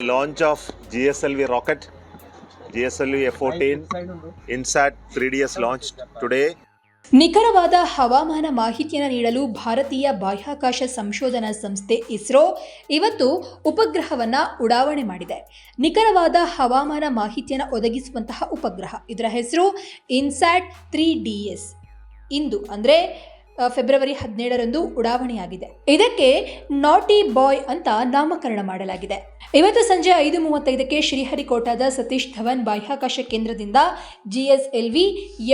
launch of GSLV rocket, GSLV F14 INSAT 3DS launched today. ನಿಖರವಾದ ಹವಾಮಾನ ಮಾಹಿತಿಯನ್ನು ನೀಡಲು ಭಾರತೀಯ ಬಾಹ್ಯಾಕಾಶ ಸಂಶೋಧನಾ ಸಂಸ್ಥೆ ಇಸ್ರೋ ಇವತ್ತು ಉಪಗ್ರಹವನ್ನ ಉಡಾವಣೆ ಮಾಡಿದೆ. ನಿಖರವಾದ ಹವಾಮಾನ ಮಾಹಿತಿಯನ್ನು ಒದಗಿಸುವಂತಹ ಉಪಗ್ರಹ. ಇದರ ಹೆಸರು ಇನ್ಸ್ಯಾಟ್ ತ್ರೀ ಡಿ ಎಸ್ ಇಂದು ಅಂದರೆ ಫೆಬ್ರವರಿ ಹದಿನೇಳರಂದು ಉಡಾವಣೆಯಾಗಿದೆ. ಇದಕ್ಕೆ ನಾಟಿ ಬಾಯ್ ಅಂತ ನಾಮಕರಣ ಮಾಡಲಾಗಿದೆ. ಇವತ್ತು ಸಂಜೆ ಐದು ಮೂವತ್ತೈದಕ್ಕೆ ಶ್ರೀಹರಿಕೋಟಾದ ಸತೀಶ್ ಧವನ್ ಬಾಹ್ಯಾಕಾಶ ಕೇಂದ್ರದಿಂದ ಜಿಎಸ್ಎಲ್ವಿ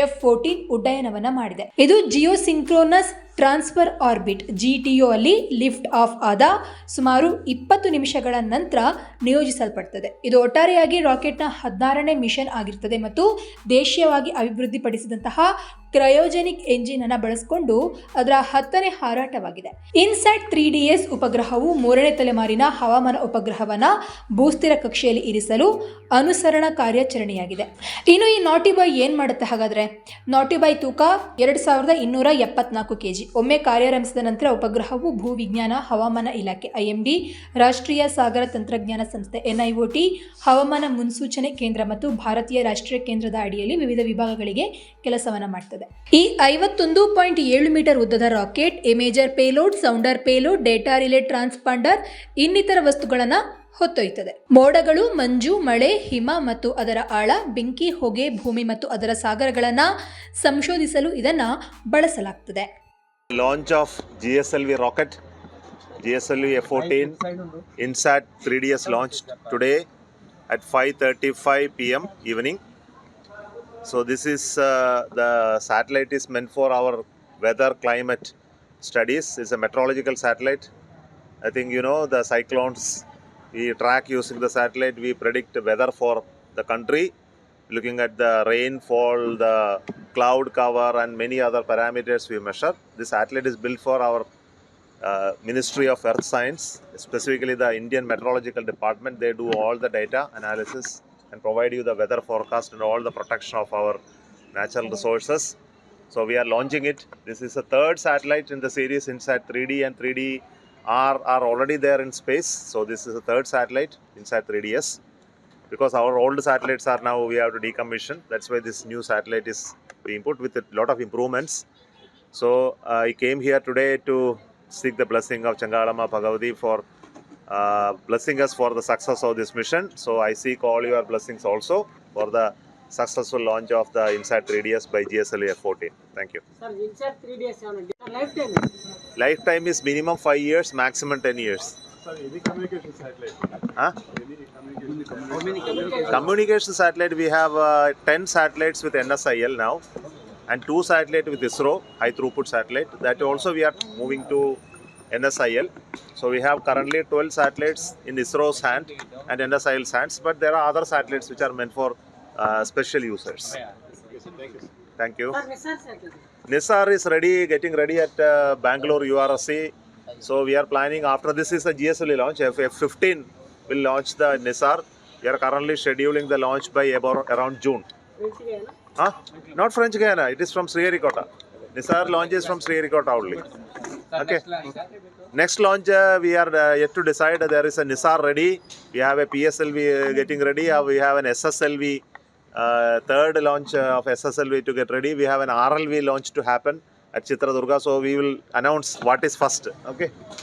ಎಫ್ ಫೋರ್ಟೀನ್ ಉಡ್ಡಯನವನ್ನು ಮಾಡಿದೆ. ಇದು geosynchronous transfer orbit G T O ಅಲ್ಲಿ ಲಿಫ್ಟ್ ಆಫ್ ಆದ ಸುಮಾರು ಇಪ್ಪತ್ತು ನಿಮಿಷಗಳ ನಂತರ ನಿಯೋಜಿಸಲ್ಪಡ್ತದೆ. ಇದು ಒಟ್ಟಾರೆಯಾಗಿ ರಾಕೆಟ್ನ ಹದಿನಾರನೇ ಮಿಷನ್ ಆಗಿರ್ತದೆ ಮತ್ತು ದೇಶೀಯವಾಗಿ ಅಭಿವೃದ್ಧಿಪಡಿಸಿದಂತಹ ಕ್ರಯೋಜೆನಿಕ್ ಎಂಜಿನ್ ಅನ್ನು ಬಳಸಿಕೊಂಡು ಅದರ ಹತ್ತನೇ ಹಾರಾಟವಾಗಿದೆ. ಇನ್ಸ್ಯಾಟ್ ತ್ರೀ ಡಿ ಎಸ್ ಉಪಗ್ರಹವು ಮೂರನೇ ತಲೆಮಾರಿನ ಹವಾಮಾನ ಉಪಗ್ರಹವನ್ನ ಭೂಸ್ಥಿರ ಕಕ್ಷೆಯಲ್ಲಿ ಇರಿಸಲು ಅನುಸರಣ ಕಾರ್ಯಾಚರಣೆಯಾಗಿದೆ. ಇನ್ನು ಈ ನಾಟಿ ಬಾಯ್ ಏನು ಮಾಡುತ್ತೆ ಹಾಗಾದ್ರೆ? ನಾಟಿಬಾಯ್ ತೂಕ ಎರಡು ಸಾವಿರದ ಇನ್ನೂರ ಎಪ್ಪತ್ನಾಲ್ಕು ಒಮ್ಮೆ ಕಾರ್ಯಾರಂಭಿಸಿದ ನಂತರ ಉಪಗ್ರಹವು ಭೂವಿಜ್ಞಾನ, ಹವಾಮಾನ ಇಲಾಖೆ, ಐಎಂಡಿ, ರಾಷ್ಟ್ರೀಯ ಸಾಗರ ತಂತ್ರಜ್ಞಾನ ಸಂಸ್ಥೆ, ಎನ್ಐಒಟಿ, ಹವಾಮಾನ ಮುನ್ಸೂಚನೆ ಕೇಂದ್ರ ಮತ್ತು ಭಾರತೀಯ ರಾಷ್ಟ್ರೀಯ ಕೇಂದ್ರದ ಅಡಿಯಲ್ಲಿ ವಿವಿಧ ವಿಭಾಗಗಳಿಗೆ ಕೆಲಸವನ್ನು ಮಾಡ್ತದೆ. ಈ ಐವತ್ತೊಂದು ಪಾಯಿಂಟ್ ಏಳು ಮೀಟರ್ ಉದ್ದದ rocket, a major payload, sounder payload, data relay transponder ಇನ್ನಿತರ ವಸ್ತುಗಳನ್ನು ಹೊತ್ತೊಯ್ತದೆ. ಮೋಡಗಳು, ಮಂಜು, ಮಳೆ, ಹಿಮ ಮತ್ತು ಅದರ ಆಳ, ಬೆಂಕಿ, ಹೊಗೆ, ಭೂಮಿ ಮತ್ತು ಅದರ ಸಾಗರಗಳನ್ನು ಸಂಶೋಧಿಸಲು ಇದನ್ನು ಬಳಸಲಾಗ್ತದೆ. Launch of GSLV rocket, GSLV F14 INSAT 3DS launched today at 5:35 p.m. evening. So this is uh, the satellite is meant for our weather climate studies. It's a meteorological satellite. I think you know the cyclones we track using the satellite. We predict weather for the country, looking at the rainfall, the cloud cover, and many other parameters we measure. This satellite is built for our uh, Ministry of Earth Science, specifically the Indian Meteorological Department. They do all the data analysis and provide you the weather forecast and all the protection of our natural resources. So we are launching it. This is the third satellite in the series INSAT 3D and 3D are, are already there in space. So this is the third satellite INSAT 3DS because our old satellites are now we have to decommission. That's why this new satellite is being put with a lot of improvements. So uh, I came here today to seek the blessing of Changalama Bhagavati for uh, blessing us for the success of this mission. So I seek all your blessings also for the successful launch of the INSAT 3DS by gsl F14. Thank you. Sir, INSAT 3DS lifetime? Lifetime is minimum 5 years, maximum 10 years. Communication satellite, we have uh, 10 satellites with NSIL now and two satellites with ISRO, high throughput satellite. That also we are moving to NSIL. So we have currently 12 satellites in ISRO's hand and NSIL's hands, but there are other satellites which are meant for uh, special users. Thank you. NISAR is ready, getting ready at uh, Bangalore URSC so we are planning after this is the GSL launch, F-15 will launch the Nisar. We are currently scheduling the launch by about around June. Huh? Not French Guyana, it is from Sriharikota. Nisar launch is from Sriharikota only. Okay. Next launch, uh, we are uh, yet to decide. There is a Nisar ready. We have a PSLV uh, getting ready. Uh, we have an SSLV, uh, third launch uh, of SSLV to get ready. We have an RLV launch to happen. At Chitra Durga. So we will announce what is first. Okay.